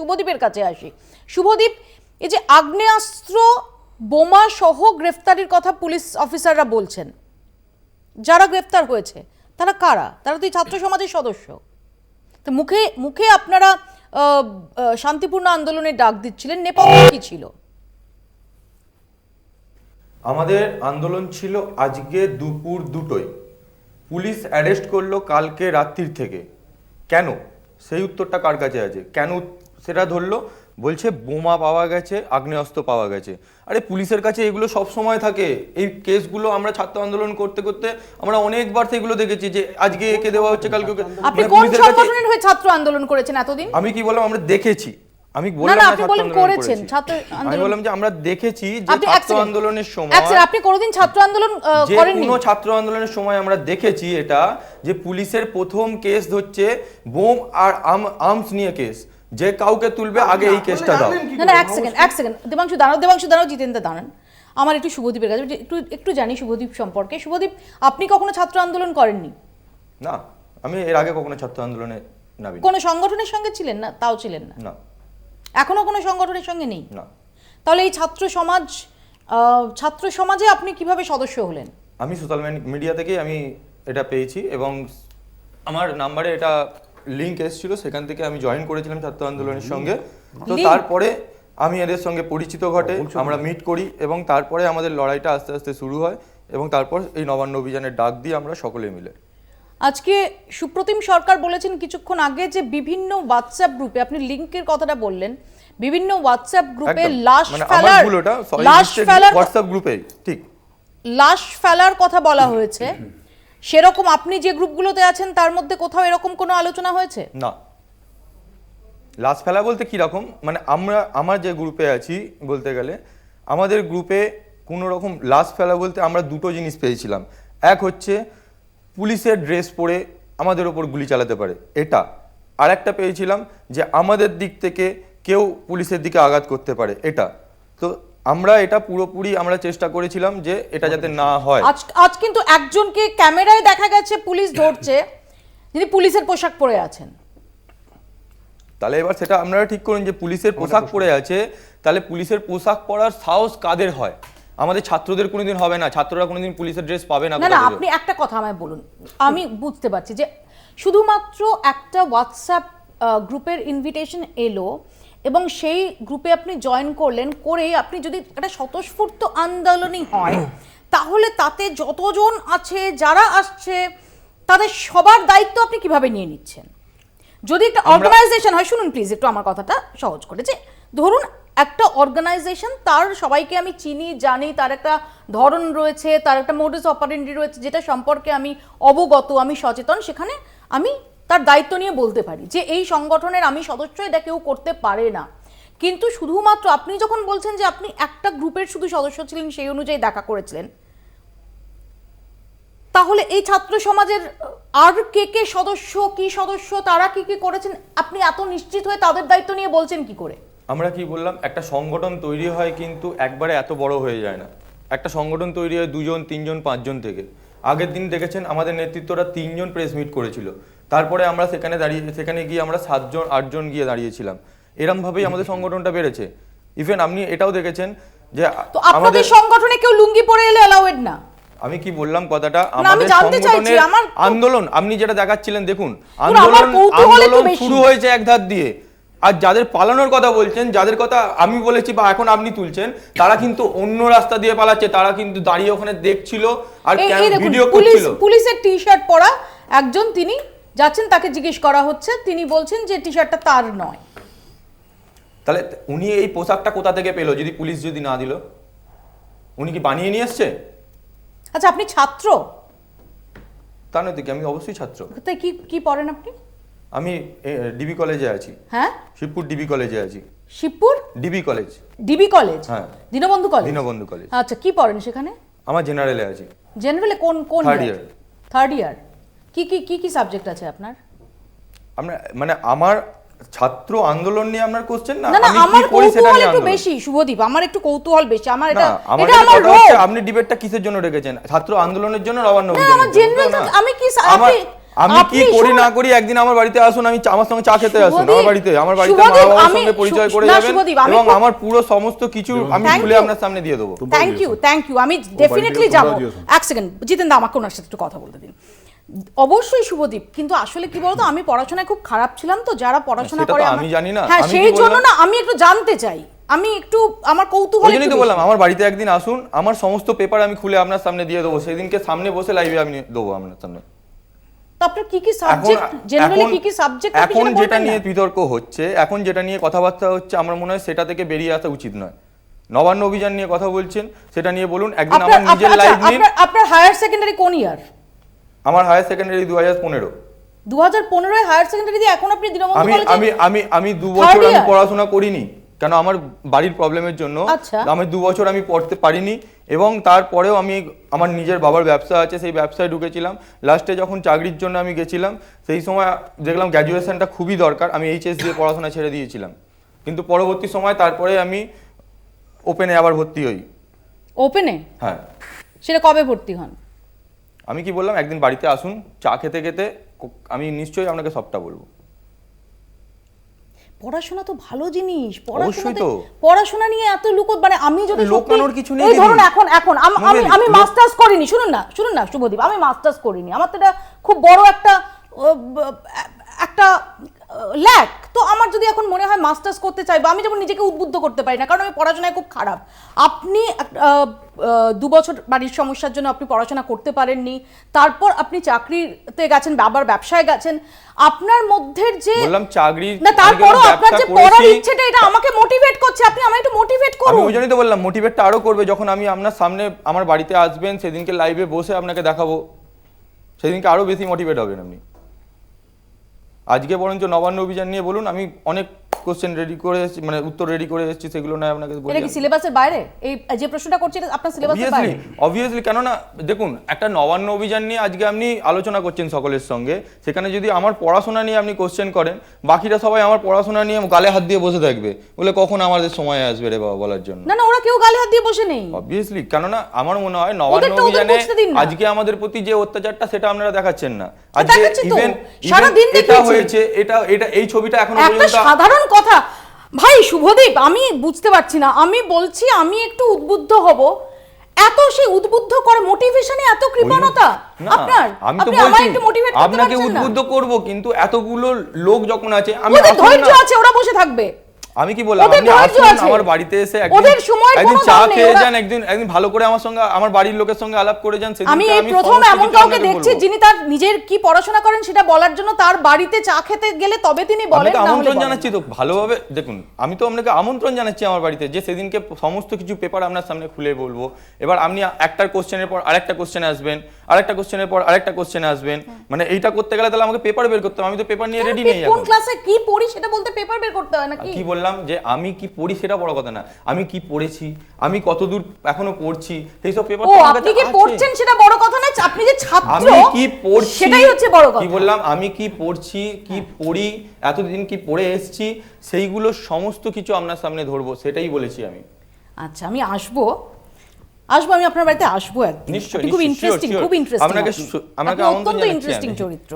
শুভদীপের কাছে আসি। শুভদীপ, এই যে আগ্নেয়াস্ত্র বোমা সহ গ্রেফতারির কথা পুলিশ অফিসাররা বলছেন, যারা গ্রেফতার হয়েছে, তারা কারা? তারা তো ছাত্র সমাজের সদস্য। তো মুখে মুখে আপনারা শান্তিপূর্ণ আন্দোলনের ডাক দিচ্ছিলেন, নেপথ্য কি ছিল? আমাদের আন্দোলন ছিল আজকে দুপুর দুটোয়। পুলিশ অ্যারেস্ট করল কালকে রাত্রির থেকে। কেন? সেই উত্তরটা কার কাছে আছে? কেন সেটা ধরলো বলছে বোমা পাওয়া গেছে আগ্নেয়াস্ত্র পাওয়া গেছে। আরে পুলিশের কাছে এগুলো সব সময় থাকে। এই কেসগুলো আমরা ছাত্র আন্দোলন করতে করতে আমরা অনেকবার সেগুলো দেখেছি যে আজকে একে দেওয়া হচ্ছে কালকে আপনি মানে কোন সংগঠনের হয়ে ছাত্র আন্দোলন করেছেন এতদিন? আমি কি বললাম? আমরা দেখেছি। আমি বললাম ছাত্র আন্দোলন আমি যে আমরা দেখেছি যে ছাত্র আন্দোলনের সময় আপনি কোনোদিন ছাত্র আন্দোলন করেননি? কোনো ছাত্র আন্দোলনের সময় আমরা দেখেছি এটা যে পুলিশের প্রথম কেস হচ্ছে বোম আর আর্মস নিয়ে কেস। যে কাউকে তুলবে আগে এই কেসটা দাও। না না এক সেকেন্ড এক সেকেন্ড দেবাংশু দাঁড়াও দেবাংশু দাঁড়াও জিতেন্দ্র দাঁড়ান। আমার একটু শুভদীপের কাছে একটু একটু জানি শুভদীপ সম্পর্কে। শুভদীপ আপনি কখনো ছাত্র আন্দোলন করেননি? না আমি এর আগে কখনো ছাত্র আন্দোলনে নামি কোনো সংগঠনের সঙ্গে ছিলেন না? তাও ছিলেন না? না। এখনও কোনো সংগঠনের সঙ্গে নেই? না। তাহলে এই ছাত্র সমাজ আহ, ছাত্র সমাজে আপনি কীভাবে সদস্য হলেন? আমি সোশ্যাল মিডিয়া থেকেই আমি এটা পেয়েছি এবং আমার নাম্বারে এটা লিংক এসেছিল সেখান থেকে আমি জয়েন করেছিলাম ছাত্র আন্দোলনের সঙ্গে। তো তারপরে আমি এদের সঙ্গে পরিচিত ঘটে আমরা মিট করি এবং তারপরে আমাদের লড়াইটা আস্তে আস্তে শুরু হয় এবং তারপর এই নবান্ন অভিযানের ডাক দিয়ে আমরা সকলে মিলে। আজকে সুপ্রতিম সরকার বলেছেন কিছুক্ষণ আগে যে বিভিন্ন হোয়াটসঅ্যাপ গ্রুপে আপনি লিঙ্কের কথাটা বললেন বিভিন্ন হোয়াটসঅ্যাপ গ্রুপে। লাশ মানে ফেলার লাশ ফেলার হোয়াটসঅ্যাপ গ্রুপে ঠিক। লাশ ফেলার কথা বলা হয়েছে। সেরকম আপনি যে গ্রুপগুলোতে আছেন, তার মধ্যে কোথাও এরকম কোনো আলোচনা হয়েছে? না। লাশ ফেলা বলতে কি রকম মানে আমরা, আমার যে গ্রুপে আছি বলতে গেলে, আমাদের গ্রুপে কোনো রকম লাশ ফেলা বলতে আমরা দুটো জিনিস পেয়েছিলাম। এক হচ্ছে, পুলিশের ড্রেস পরে আমাদের ওপর গুলি চালাতে পারে। এটা। আর একটা পেয়েছিলাম যে আমাদের দিক থেকে কেউ পুলিশের দিকে আঘাত করতে পারে। এটা। তো আমরা এটা পুরোপুরি আমরা চেষ্টা করেছিলাম যে এটা যাতে না হয়। আজ আজ কিন্তু একজনকে ক্যামেরায় দেখা গেছে পুলিশ ধরছে যিনি পুলিশের পোশাক পরে আছেন। তাহলে এবার সেটা আপনারা ঠিক করুন যে পুলিশের পোশাক পরে আছে তাহলে পুলিশের পোশাক পরার সাহস কাদের হয়? আমাদের ছাত্রদের কোনোদিন হবে না ছাত্ররা কোনোদিন পুলিশের ড্রেস পাবে না না? আপনি একটা কথা আমায় বলুন। আমি বুঝতে পারছি যে শুধুমাত্র একটা হোয়াটসঅ্যাপ গ্রুপের ইনভিটেশন এলো এবং সেই গ্রুপে আপনি জয়েন করলেন করে আপনি যদি একটা স্বতঃস্ফূর্ত আন্দোলনই হয় তাহলে তাতে যতজন আছে যারা আসছে তাদের সবার দায়িত্ব আপনি কীভাবে নিয়ে নিচ্ছেন? যদি একটা অর্গানাইজেশন হয় শুনুন প্লিজ একটু আমার কথাটা সহজ করে যে ধরুন একটা অর্গানাইজেশন তার সবাইকে আমি চিনি জানি তার একটা ধরন রয়েছে তার একটা মোডাস অপারেন্ডি রয়েছে যেটা সম্পর্কে আমি অবগত আমি সচেতন সেখানে আমি তার দায়িত্ব নিয়ে বলতে পারি যে এই সংগঠনের আমি সদস্য, এটা কেউ করতে পারে না। কিন্তু শুধুমাত্র আপনি যখন বলছেন যে আপনি একটা গ্রুপের শুধু সদস্য ছিলেন, সেই অনুযায়ী দেখা করেছিলেন। তাহলে এই ছাত্র সমাজের, আর কে কে সদস্য, কি সদস্য, তারা কি কি করেছেন, আপনি এত নিশ্চিত হয়ে তাদের দায়িত্ব নিয়ে বলছেন কি করে? আমরা কি বললাম, একটা সংগঠন তৈরি হয় কিন্তু একবারে এত বড় হয়ে যায় না। একটা সংগঠন তৈরি হয় দুজন, তিনজন, পাঁচজন থেকে। আগের দিন দেখেছেন, আমাদের নেতৃত্বরা তিনজন প্রেস মিট করেছিল। তারপরে আমরা সেখানে দাঁড়িয়ে সেখানে গিয়ে আমরা সাতজন আটজন গিয়ে দাঁড়িয়েছিলাম। এরমভাবেই আমাদের সংগঠনটা বেড়েছে। ইভেন আপনি এটাও দেখেছেন যে তো আপনাদের সংগঠনে কেউ লুঙ্গি পরে এলে অ্যালাউড না? আমি কি বললাম কথাটা? আমাদের সংগঠনের আন্দোলন আপনি যেটা দেখাচ্ছিলেন দেখুন আন্দোলন আন্দোলন শুরু হয়েছে এক ধার দিয়ে। আর যাদের পালানোর কথা বলছেন যাদের কথা আমি বলেছি বা এখন আপনি তুলছেন তারা কিন্তু অন্য রাস্তা দিয়ে পালাচ্ছে তারা কিন্তু দাঁড়িয়ে ওখানে দেখছিল আর ভিডিও করছিল। পুলিশের টি শার্ট পরা একজন তিনি যাচ্ছেন তাকে জিজ্ঞেস করা হচ্ছে তিনি বলছেন যে টি শার্টটা তার নয়। তাহলে উনি এই পোশাকটা কোথা থেকে পেল যদি পুলিশ যদি না দিল? উনি কি বানিয়ে নিয়ে এসছে? আচ্ছা আপনি ছাত্র? তা নয় তো কি আমি অবশ্যই ছাত্র। তাই কি কি পড়েন আপনি? আমি ডিবি কলেজে আছি। হ্যাঁ? শিবপুর ডিবি কলেজে আছি। Shibpur? DB college. DB college? হ্যাঁ। দীনবন্ধু কলেজ? দীনবন্ধু কলেজ। আচ্ছা কি পড়েন সেখানে? আমার জেনারেলে আছি। জেনারেলে কোন কোন থার্ড ইয়ার থার্ড ইয়ার কি কি কি কি সাবজেক্ট আছে আপনার? আমরা মানে আমার ছাত্র আন্দোলন নিয়ে আপনার কোশ্চেন না না না আমি আমার কি করি সেটা কৌতূহল একটু বেশি শুভদীপ আমার একটু কৌতূহল বেশি আমার না এটা এটা আমার রোগ। আপনি ডিবেটটা কিসের জন্য রেখেছেন? ছাত্র আন্দোলনের জন্য নবান্ন না, আমার। ছাত্র- আমি কি আপনি- আমি কি করি না করি একদিন আমার বাড়িতে আসুন আমি চা- আমার সঙ্গে চা খেতে আসুন আমার বাড়িতে আমার বাড়িতে বাবার সঙ্গে পরিচয় করে যাবেন এবং আমার পুরো সমস্ত কিছু আমি খুলে আপনার সামনে দিয়ে দেবো। Thank you. থ্যাংক ইউ আমি ডেফিনেটলি যাব। এক সেকেন্ড জিতেন দা আমাকে ওনার সাথে একটু কথা বলতে দিন। অবশ্যই শুভদীপ কিন্তু আসলে কি বলতো আমি পড়াশোনায় খুব খারাপ ছিলাম তো যারা পড়াশোনা করে আমি জানি না। হ্যাঁ সেই জন্য না আমি একটু জানতে চাই। আমি একটু আমার কৌতূহল একটু তো বললাম আমার বাড়িতে একদিন আসুন আমার সমস্ত পেপার আমি খুলে আপনার সামনে দিয়ে দেবো সেদিনকে সামনে বসে লাইভে আমি দেবো আপনার সামনে। তো আপনার কি কি সাবজেক্ট জেনারেলি কি কি সাবজেক্ট এখন যেটা নিয়ে বিতর্ক হচ্ছে এখন যেটা নিয়ে কথাবার্তা হচ্ছে আমার মনে হয় সেটা থেকে বেরিয়ে আসা উচিত নয়। নবান্ন অভিযান নিয়ে কথা বলছেন সেটা নিয়ে বলুন একদিন আমার নিজের লাইভ আচ্ছা, নিন আপনার হায়ার সেকেন্ডারি কোন ইয়ার আমার হায়ার সেকেন্ডারি দু হাজার পনেরো। দু হাজার পনেরোয় হায়ার সেকেন্ডারি দিয়ে এখন আপনি দীনবন্ধু আমি কলেজে আমি আমি আমি দু বছর আমি পড়াশোনা করিনি কেন আমার বাড়ির প্রবলেমের জন্য। আচ্ছা। আমি দু বছর আমি পড়তে পারিনি এবং তারপরেও আমি আমার নিজের বাবার ব্যবসা আছে সেই ব্যবসায় ঢুকেছিলাম। লাস্টে যখন চাকরির জন্য আমি গেছিলাম সেই সময় দেখলাম গ্র্যাজুয়েশনটা খুবই দরকার আমি এইচএস দিয়ে পড়াশোনা ছেড়ে দিয়েছিলাম। কিন্তু পরবর্তী সময় তারপরে আমি ওপেনে আবার ভর্তি হই। ওপেনে হ্যাঁ। সেটা কবে ভর্তি হন? আমি কি বললাম একদিন বাড়িতে আসুন চা খেতে খেতে আমি নিশ্চয়ই আপনাকে সবটা বলব। পড়াশোনা তো ভালো জিনিস পড়াশোনা তো। পড়াশোনা নিয়ে এত লুকোত মানে আমি যদি লুকানোর কিছু নেই ধরুন এখন এখন আমি আমি মাস্টার্স করিনি শুনুন না শুনুন না শুভদীপ আমি মাস্টার্স করিনি। আমার তো এটা খুব বড় একটা একটা ল্যাক তো আমার যদি এখন মনে হয় মাস্টার্স করতে চাই বা আমি যেমন নিজেকে উদ্বুদ্ধ করতে পারি না কারণ আমি পড়াশোনায় খুব খারাপ। আপনি দু বছর বাড়ির সমস্যার জন্য আপনি পড়াশোনা করতে পারেননি তারপর আপনি চাকরিতে গেছেন আবার ব্যবসায় গেছেন আপনার মধ্যে যে বললাম চাকরি না তারপরও আপনার যে পড়ার ইচ্ছেটা এটা আমাকে মোটিভেট করছে। আপনি আমায় একটু মোটিভেট আমি করুন। ওই জন্যই তো বললাম মোটিভেটটা আরও করবে যখন আমি আপনার সামনে আমার বাড়িতে আসবেন সেদিনকে লাইভে বসে আপনাকে দেখাবো। সেদিনকে আরও বেশি মোটিভেট হবেন আপনি। আজকে বরঞ্চ নবান্ন অভিযান নিয়ে বলুন আমি অনেক কোশ্চেন রেডি করে এসেছি মানে উত্তর রেডি করে এসেছি সেগুলো নয় আপনাকে বলি এটা কি সিলেবাসের বাইরে? এই যে প্রশ্নটা করছি এটা আপনার সিলেবাসের বাইরে। অবভিয়াসলি অবভিয়াসলি কেননা দেখুন একটা নবান্ন অভিযান নিয়ে আজকে আপনি আলোচনা করছেন সকলের সঙ্গে সেখানে যদি আমার পড়াশোনা নিয়ে আপনি কোশ্চেন করেন বাকিরা সবাই আমার পড়াশোনা নিয়ে গালে হাত দিয়ে বসে থাকবে। বলে কখন আমাদের সময় আসবে রে বাবা বলার জন্য? না না ওরা কেউ গালে হাত দিয়ে বসে নেই। অবভিয়াসলি কেননা আমার মনে হয় নবান্ন অভিযানে দিন না। আজকে আমাদের প্রতি যে অত্যাচারটা সেটা আপনারা দেখাচ্ছেন না। হ্যাঁ, দেখাচ্ছি তো। সারাদিন এটা হয়েছে এটা এটা এই ছবিটা এখনও পর্যন্ত সাধারণ কথা। ভাই শুভদীপ আমি বুঝতে পারছি না। আমি বলছি আমি একটু উদ্বুদ্ধ হব। এত সেই উদ্বুদ্ধ কর মোটিভেশনে এত কৃপণতা? আপনার? আমি তো বলছি আপনাকে উদ্বুদ্ধ করব কিন্তু এতগুলো লোক যখন আছে আমি ধৈর্য আছে ওরা বসে থাকবে। আমি কি বললাম? আপনি আসুন আমার বাড়িতে এসে একদিন একদিন চা খেয়ে যান একদিন একদিন ভালো করে আমার সঙ্গে আমার বাড়ির লোকের সঙ্গে আলাপ করে যান সেদিনকে আমি এই প্রথম এমন কাউকে দেখছি যিনি তার নিজের কি পড়াশোনা করেন সেটা বলার জন্য তার বাড়িতে চা খেতে গেলে তবে তিনি আমি বলেন তো না আমন্ত্রণ জানাচ্ছি তো ভালোভাবে দেখুন আমি তো আপনাকে আমন্ত্রণ জানাচ্ছি আমার বাড়িতে যে সেদিনকে সমস্ত কিছু পেপার আপনার সামনে খুলে বলব। এবার আপনি একটার কোশ্চেনের পর আরেকটা কোশ্চেন আসবেন আরেকটা কোশ্চেনের পর আরেকটা কোশ্চেন আসবেন। মানে এইটা করতে গেলে তাহলে আমাকে পেপার বের করতে হবে আমি তো পেপার নিয়ে রেডি নেই কোন ক্লাসে কি পড়ি সেটা বলতে পেপার বের করতে হয় নাকি? কি বললাম? যে আমি কি পড়ি সেটা বড় কথা না। আমি কি পড়েছি? আমি কতদূর এখনও পড়ছি? সেই সব পেপার ও আপনি কি পড়ছেন সেটা বড় কথা না? আপনি যে ছাত্র আমি কি পড়ছি? সেটাই হচ্ছে বড় কথা। কি বললাম? আমি কি পড়ছি? কি পড়ি? এতদিন কি পড়ে এসেছি? সেইগুলো সমস্ত কিছু আপনার সামনে ধরবো সেটাই বলেছি আমি। আচ্ছা আমি আসব। আসব আমি আপনার বাড়িতে আসব একদিন। খুব ইন্টারেস্টিং খুব. ইন্টারেস্টিং আপনাকে আপনাকে অত্যন্ত ইন্টারেস্টিং চরিত্র।